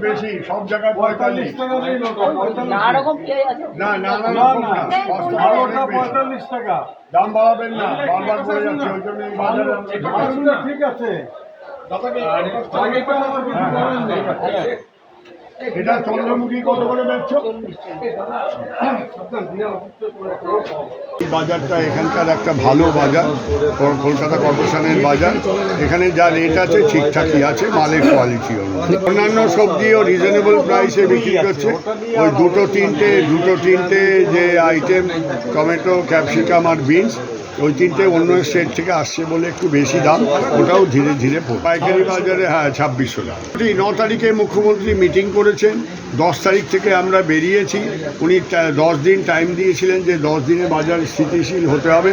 বেশি সব জায়গায় পঁয়তাল্লিশ না না না না, পঁয়তাল্লিশ টাকা দাম বাড়াবেন না বারবার করে যাচ্ছে ঠিক আছে আমার কিছু করেন নি। এটা চন্দ্রমুখী কত করে বেচছো? বাজারটা এখানকার একটা ভালো বাজার, কল- কলকাতা কর্পোরেশনের বাজার। এখানে যা রেট আছে, ঠিকঠাকই আছে, মালের কোয়ালিটি অন্যান্য সবজিও রিজনেবল প্রাইসে বিক্রি করছে। ওই দুটো তিনটে দুটো তিনটে যে আইটেম টমেটো ক্যাপসিকাম আর বিনস ওই তিনটে অন্য স্টেট থেকে আসছে বলে একটু বেশি দাম, ওটাও ধীরে ধীরে পাইকারি বাজারে হ্যাঁ ছাব্বিশশো এই ন তারিখে মুখ্যমন্ত্রী মিটিং করেছেন, দশ তারিখ থেকে আমরা বেরিয়েছি। উনি দশ দিন টাইম দিয়েছিলেন যে দশ দিনে বাজার স্থিতিশীল হতে হবে।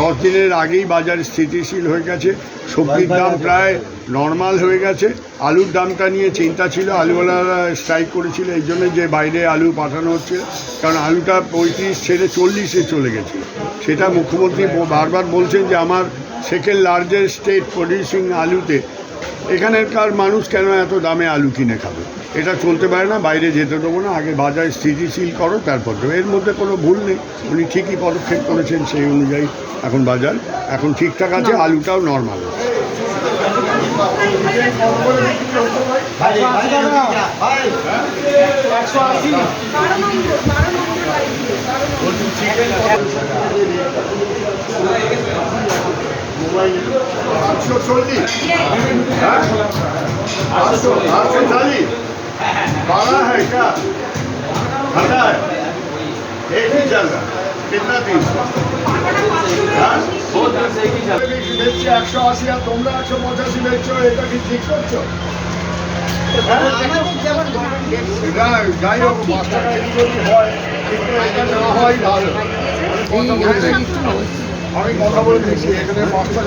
দশ দিনের আগেই বাজার স্থিতিশীল হয়ে গেছে, সবজির দাম প্রায় নর্মাল হয়ে গেছে। আলুর দামটা নিয়ে চিন্তা ছিল, আলুওয়ালারা স্ট্রাইক করেছিল এই জন্য যে বাইরে আলু পাঠানো হচ্ছে। কারণ আলুটা পঁয়ত্রিশ ছেড়ে চল্লিশে চলে গেছে। সেটা মুখ্যমন্ত্রী বারবার বলছেন যে আমার সেকেন্ড লার্জেস্ট স্টেট প্রডিউসিং আলুতে এখানকার মানুষ কেন এত দামে আলু কিনে খাবে এটা চলতে পারে না বাইরে যেতে দেবো না আগে বাজার স্থিতিশীল করো তারপর দেবো এর মধ্যে কোনো ভুল নেই উনি ঠিকই পদক্ষেপ করেছেন সেই অনুযায়ী এখন বাজার এখন ঠিকঠাক আছে আলুটাও নর্মাল আছে आठ सौ चौलीस आठ सौ आठ सौ चालीस बारह है क्या घटा है एक ही चल रहा कितना दिन हाँ? বেচছে একশো আশি আর তোমরা একশো পঁচাশি বেচছো এটা কি ঠিক করছো এটা যাই হোক পাঁচটা ঠিক হয়। না হয় ভালো আমি কথা বলে দিচ্ছি এখানে পাঁচটা